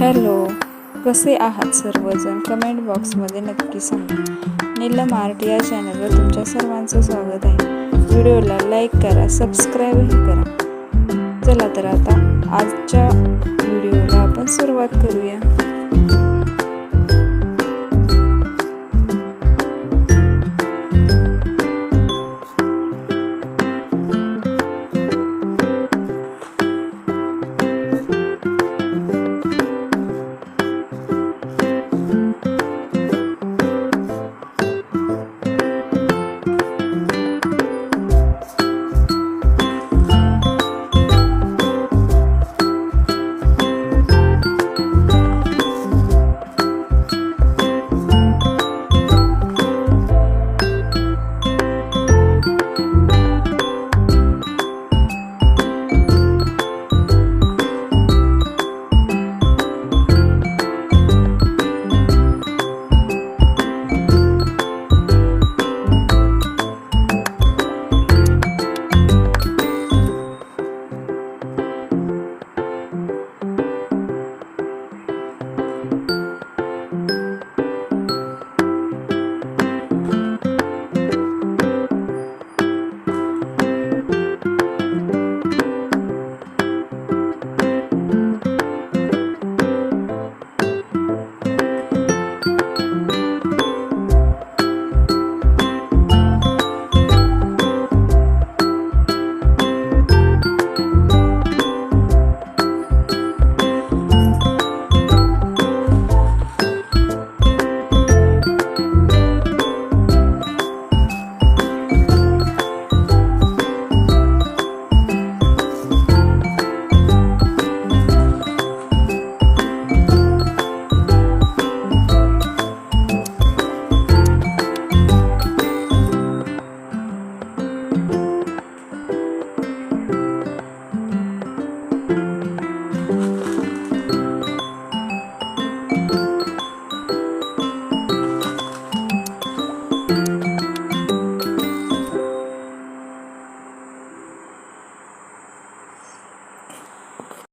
Hello कसे आहात सर्वजण? कमेंट बॉक्समध्ये नक्की सांगा. नीलम आर्ट या चॅनलवर तुमच्या सर्वांचं स्वागत आहे. व्हिडिओला लाईक करा सबस्क्राईबही करा. चला तर आता आजच्या व्हिडिओला आपण सुरुवात करूया.